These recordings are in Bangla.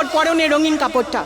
ওর পরনে রঙিন কাপড়টা।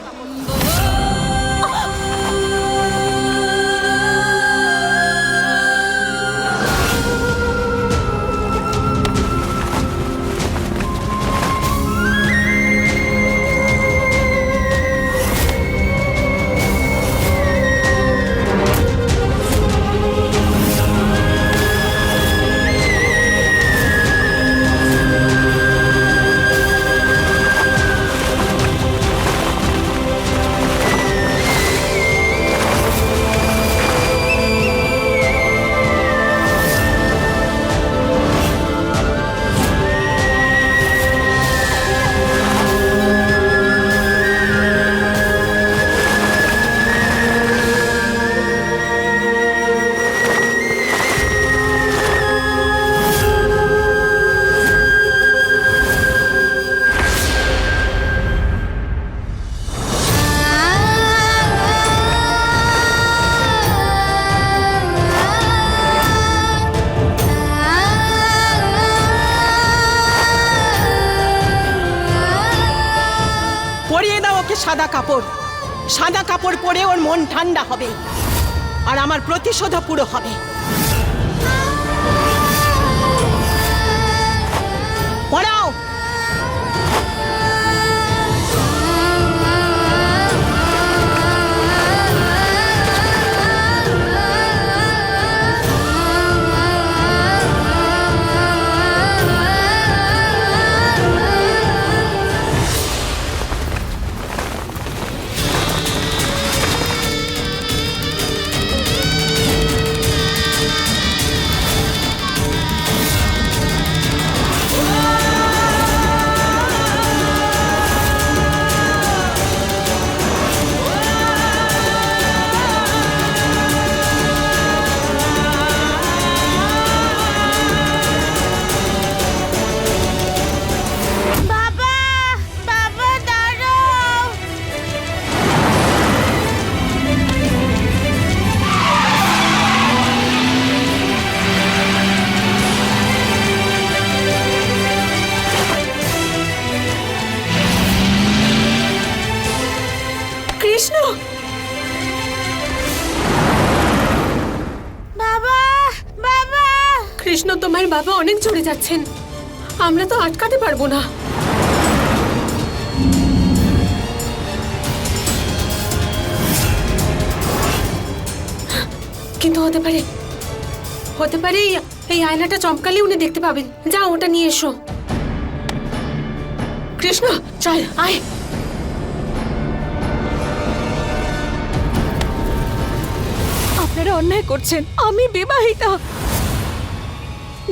সাদা কাপড়। সাদা কাপড় পরে ওর মন ঠান্ডা হবে। আর আমার প্রতিশোধও পুরো হবে। কৃষ্ণ তোমার বাবা অনেক জোরে যাচ্ছেন। আমরা তো আটকাতে পারব না। কিন্তু হতে পারে হতে পারে এই- আয়নাটা চমকালে উনি দেখতে পাবেন। যা ওটা নিয়ে এসো। কৃষ্ণ, চল, আয়। আপনারা অন্যায় করছেন, আমি বিবাহিতা।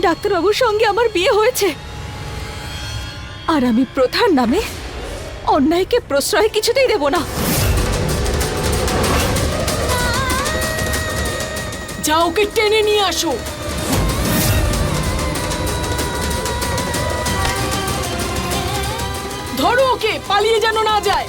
ডাক্তারবাবুর সঙ্গে আমার বিয়ে হয়েছে। আর আমি প্রধান নামে অন্যায়কে প্রশ্রয় কিছুতেই দেব না। যাও ওকে টেনে নিয়ে আসো। ধরো ওকে, পালিয়ে যেন না যায়।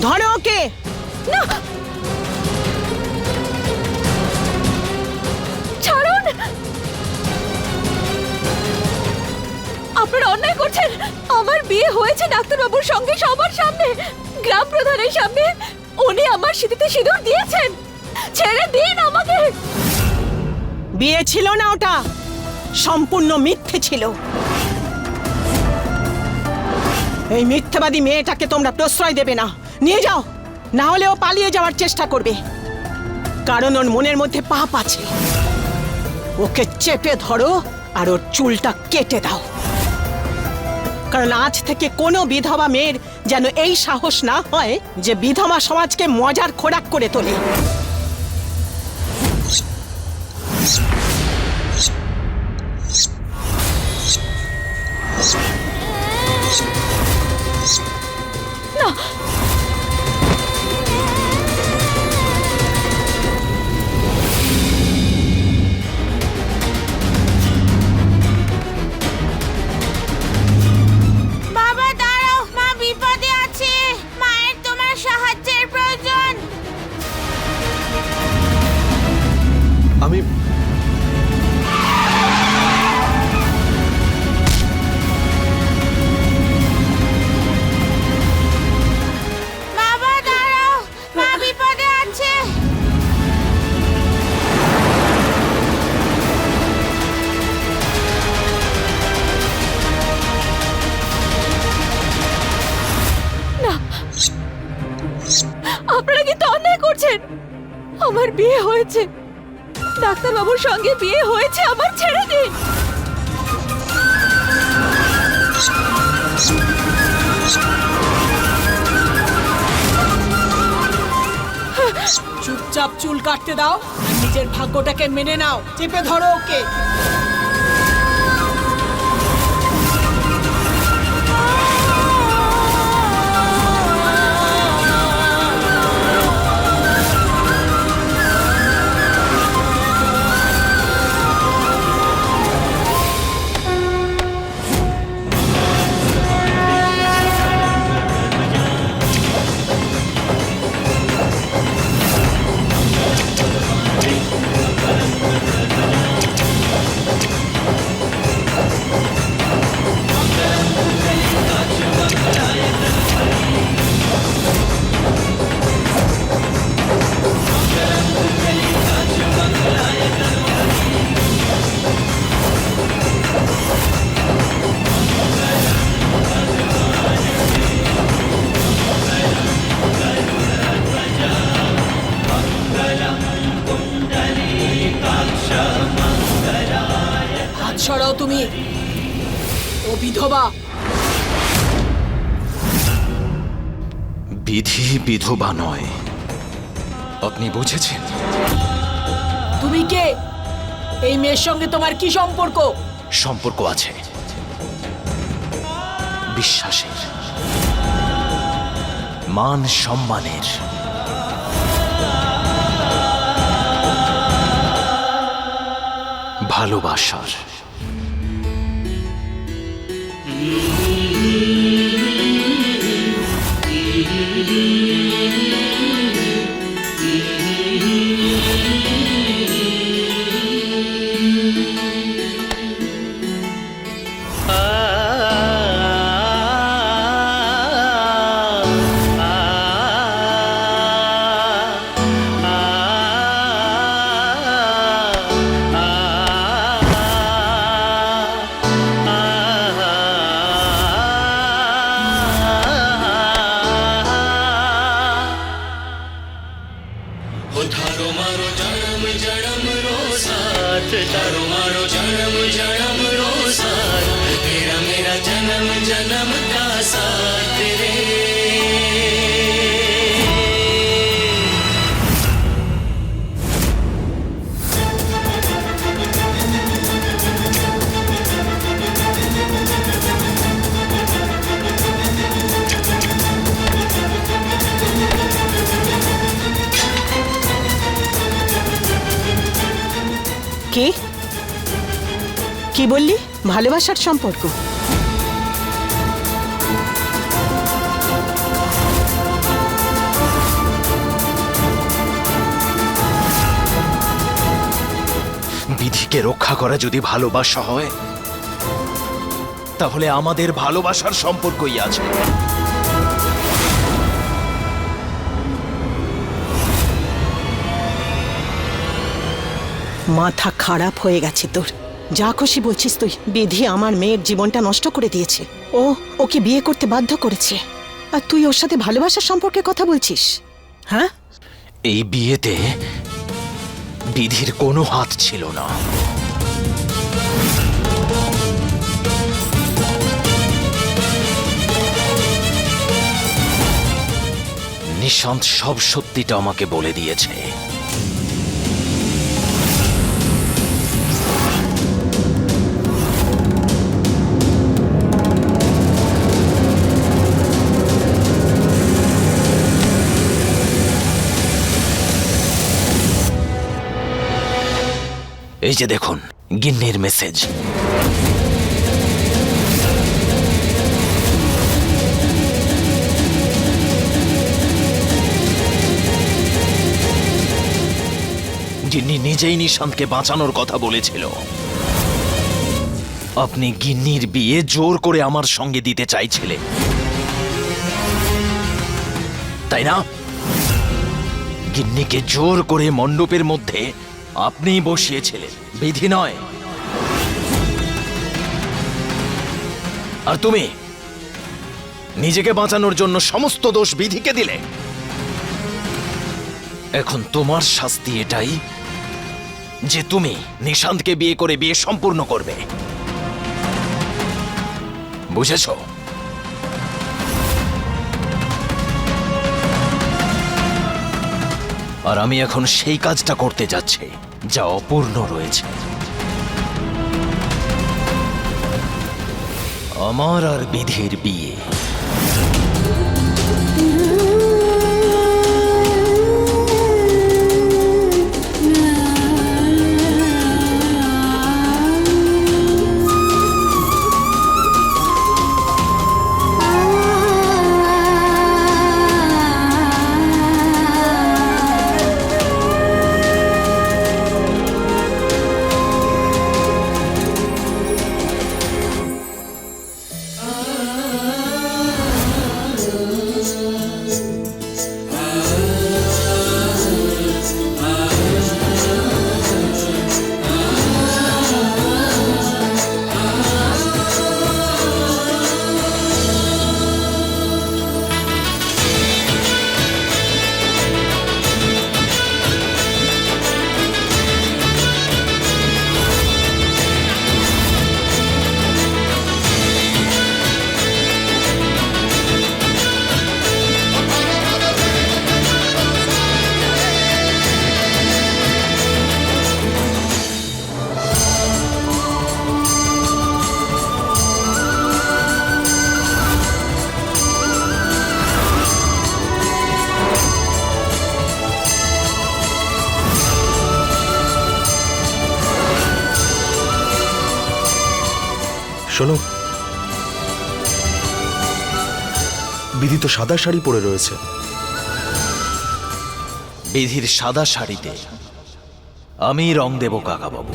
ধরো ওকে। না। ছাড়ুন। আপনারা অন্যায় করছেন। আমার বিয়ে হয়েছে ডাক্তারবাবুর সঙ্গে সবার সামনে। গ্রাম প্রধানের সামনে উনি আমার সিঁথিতে সিঁদুর দিয়েছেন। ছেড়ে দিন আমাকে। বিয়ে ছিল না ওটা। সম্পূর্ণ মিথ্যে ছিল। এই মিথ্যাবাদী মেয়েটাকে তোমরা প্রশ্রয় দেবে না। নিয়ে যাও। না হলে ও পালিয়ে যাওয়ার চেষ্টা করবে। কারণ ওর মনের মধ্যে পাপ আছে। ওকে চেপে ধরো আর ওর চুলটা কেটে দাও। কারণ আজ থেকে কোনো বিধবা মেয়ের যেন এই সাহস না হয় যে বিধবা সমাজকে মজার খোরাক করে তোলে। আমি সঙ্গে বিয়ে হয়েছে আমার ছেড়ে দিন। চুপচাপ চুল কাটতে দাও আর নিজের ভাগ্যটাকে মেনে নাও। চেপে ধরো ওকে। বিধি বিধবা নয়। আপনি বুঝেছেন? তুমি কে? এই মেয়ের সঙ্গে তোমার কি সম্পর্ক? সম্পর্ক আছে। বিশ্বাসের। মান সম্মানের। ভালোবাসার। কি বললি? ভালোবাসার সম্পর্ক। বিধিকে রক্ষা করা যদি ভালোবাসা হয় তাহলে আমাদের ভালোবাসার সম্পর্কই আছে। মাথা খারাপ হয়ে গেছে তোর। যা খুশি বলছিস তুই। বিধি আমার মেয়ের জীবনটা নষ্ট করে দিয়েছে। ও, ওকে বিয়ে করতে বাধ্য করেছে। আর তুই ওর সাথে ভালোবাসার সম্পর্কে কথা বলছিস? হ্যাঁ? এই বিয়েতে বিধির কোনো হাত ছিল না। নিশান্ত সব সত্যিটা আমাকে বলে দিয়েছে। এই যে দেখুন, গিন্নির মেসেজ নিজেই নিশান্তকে বাঁচানোর কথা বলেছিল। আপনি গিন্নির বিয়ে জোর করে আমার সঙ্গে দিতে চাইছিলেন তাই না? গিন্নিকে জোর করে মণ্ডপের মধ্যে আপনি বসিয়েছিলেন। বিধি নয়। আর তুমি? নিজেকে বাঁচানোর জন্য সমস্ত দোষ বিধিকে দিলে। এখন তোমার শাস্তি এটাই যে তুমি নিশান্তকে বিয়ে করে বিয়ে সম্পূর্ণ করবে। বুঝেছ? আর আমি এখন সেই কাজটা করতে যাচ্ছি যা অপূর্ণ রয়েছে। আমার আর বিধির বিয়ে। শোনো। বিধি তো সাদা শাড়ি পরে রয়েছে। বিধির সাদা শাড়িতে আমি রং দেব কাকাবাবু।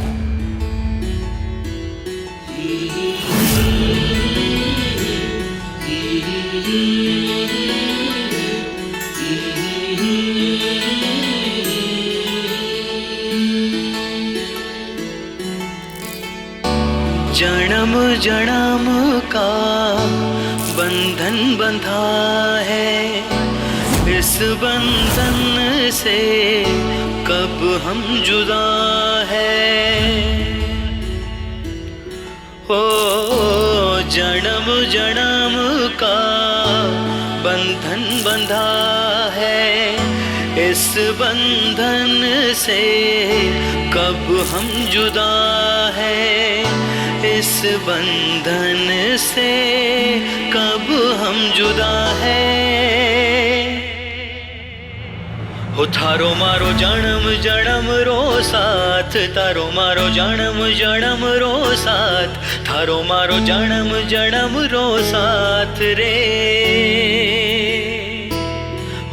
जन्म का बंधन बंधा है। इस बंधन से कब हम जुदा है? ओ जन्म जन्म का बंधन बंधा है। इस बंधन से कब हम जुदा है? इस बंधन से कब हम जुदा है? हो थारो मारो जन्म जन्म रो साथ तारो मारो जन्म जन्म रो साथ, थारो मारो जन्म जन्म रो साथ रे।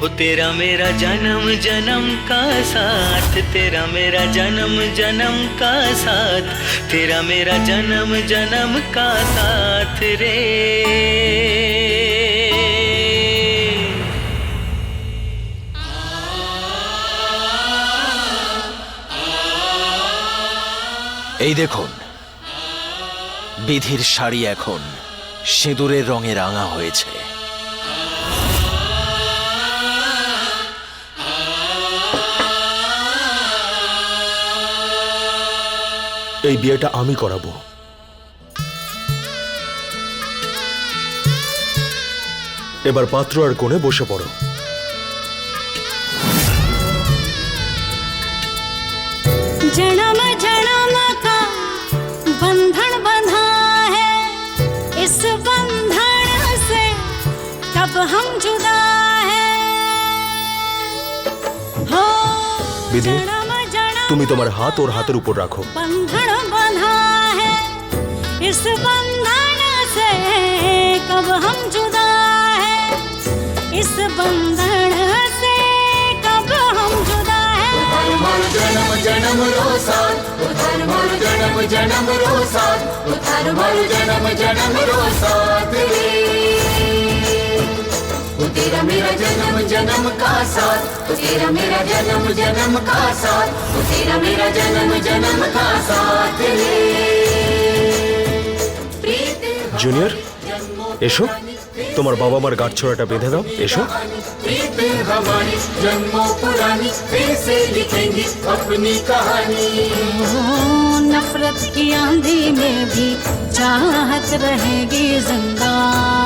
हो तेरा मेरा जन्म जन्म का साथ तेरा मेरा जन्म जन्म का साथ तेरा मेरा जन्म जन्म का साथ रे এই দেখুন বিধির শাড়ি এখন সিঁদুরের রঙে রাঙা হয়েছে এই বিয়েটা আমি করাবো এবার পাত্র আর কোণে বসে পড়ো जन्म जन्म का बंधन बंधा है इस बंधन से कब हम जुदा है हो विधि, जन्म जन्म তুমি তোমার হাত ওর হাতের উপর রাখো बंधन बंधा है इस बंधन से कब हम जुदा है? इस बंधन से कब हम जुदा है? मर जन्म जन्म उधर मर जन्म जन्म रो साथ उधर मर जन्म जन्म रो साथ तेरा मेरा जन्म जन्म का साथ ओ तेरा मेरा जन्म जन्म का साथ ओ तेरा मेरा जन्म जन्म का साथ रे प्रीत জুনিয়র এসো তোমার বাবা মার গাঁট ছড়াটা বেঁধে দাও এসো प्रीत हमारी जन्मों पुरानी फिर से लिखेंगे अपनी कहानी नफरत की आंधी में भी चाहत रहेगी जिंदा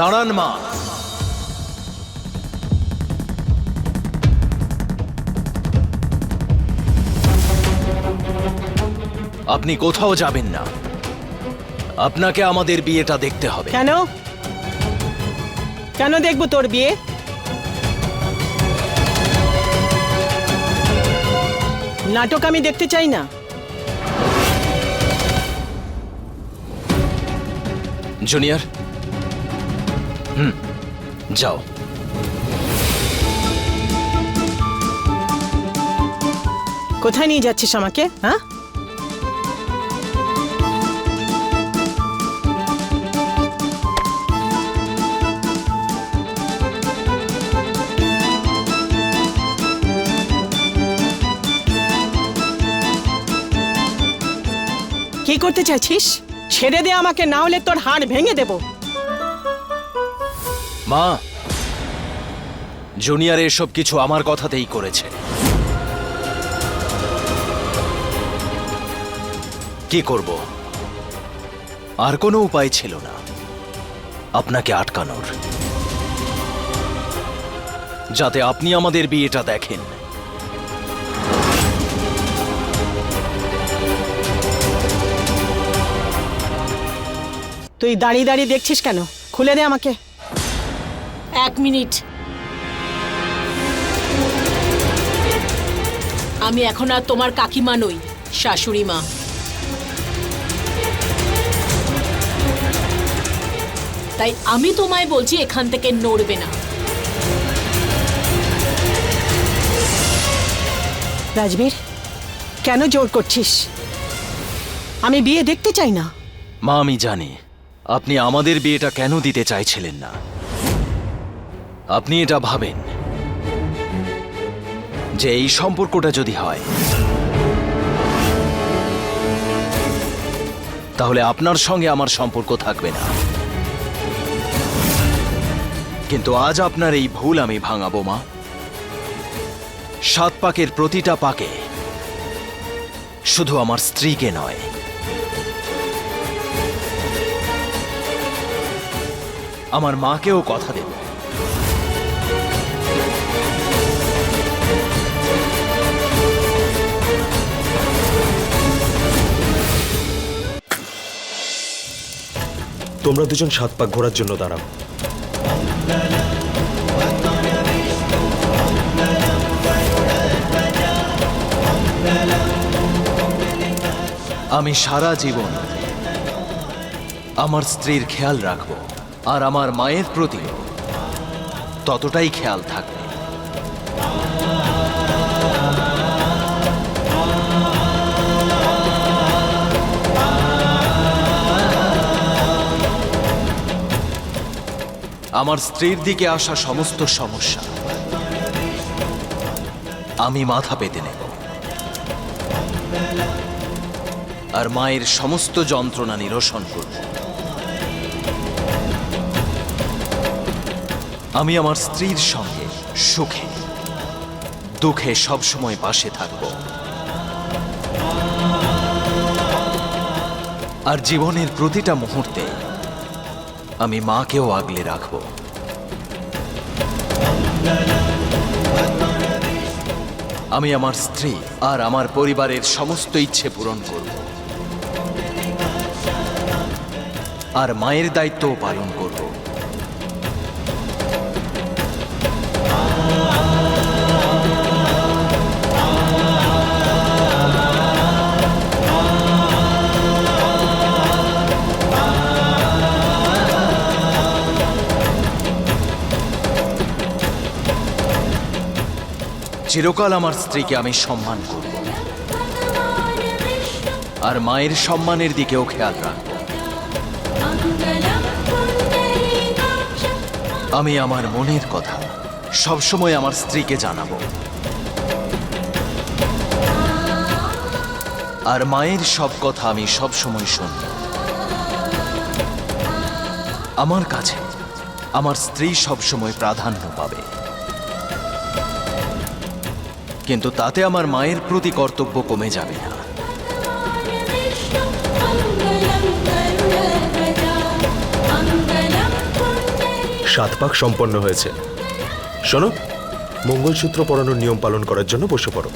দাঁড়ান মা। আপনি কোথাও যাবেন না। আপনাকে আমাদের বিয়েটা দেখতে হবে। কেন? কেন দেখব তোর বিয়ে? নাটক আমি দেখতে চাই না। জুনিয়র যাও। কোথায় নিয়ে যাচ্ছিস আমাকে হ্যাঁ? কি করতে চাইছিস? ছেড়ে দে আমাকে না হলে তোর হাড় ভেঙে দেব। মা জুনিয়র এসব কিছু আমার কথাতেই করেছে। কি করব? আর কোনো উপায় ছিল না। আপনাকে আটকানোর। যাতে আপনি আমাদের বিয়েটা দেখেন। তুই দাঁড়িয়ে দাঁড়িয়ে দেখছিস কেন? খুলে দে আমাকে। এক মিনিট। আমি এখন আর তোমার কাকিমা নই শাশুড়ি মা। তাই আমি তোমায় বলছি এখান থেকে নড়বে না। রাজবীর কেন জোর করছিস? আমি বিয়ে দেখতে চাই না। মা আমি জানি। আপনি আমাদের বিয়েটা কেন দিতে চাইছিলেন না? আপনি এটা ভাবেন। যে এই সম্পর্কটা যদি হয়, তাহলে আপনার সঙ্গে আমার সম্পর্ক থাকবে না। কিন্তু আজ আপনার এই ভুল আমি ভাঙাবো, মা। সাত পাকের প্রতিটা পাকে শুধু আমার স্ত্রীকে নয়, আমার মাকেও কথা দেব। তোমরা দুজন সাত পাক ঘোরার জন্য দাঁড়াও। আমি সারা জীবন আমার স্ত্রীর খেয়াল রাখব আর আমার মায়ের প্রতি ততটাই খেয়াল থাকবে। আমার স্ত্রীর দিকে আসা সমস্ত সমস্যা আমি মাথা পেতে নেব। আর মায়ের সমস্ত যন্ত্রণা নিরসন করব। আমি আমার স্ত্রীর সঙ্গে সুখে, দুঃখে সবসময় পাশে থাকব। আর জীবনের প্রতিটা মুহূর্তে আমি মাকেও আগলে রাখব। আমি আমার স্ত্রী আর আমার পরিবারের সমস্ত ইচ্ছে পূরণ করব। আর মায়ের দায়িত্বও পালন করব। চিরকাল আমার স্ত্রীকে আমি সম্মান করব আর মায়ের সম্মানের দিকেও খেয়াল রাখব আমি আমার মনের কথা সবসময় আমার স্ত্রীকে জানাব। আর মায়ের সব কথা আমি সবসময় শুনব। আমার কাছে আমার স্ত্রী সবসময় প্রাধান্য পাবে। কিন্তু তাতে আমার মায়ের প্রতি কর্তব্য কমে যাবে না। সাত পাক সম্পন্ন হয়েছে। শোনো, মঙ্গলসূত্র পরানোর নিয়ম পালন করার জন্য বসে পড়ো।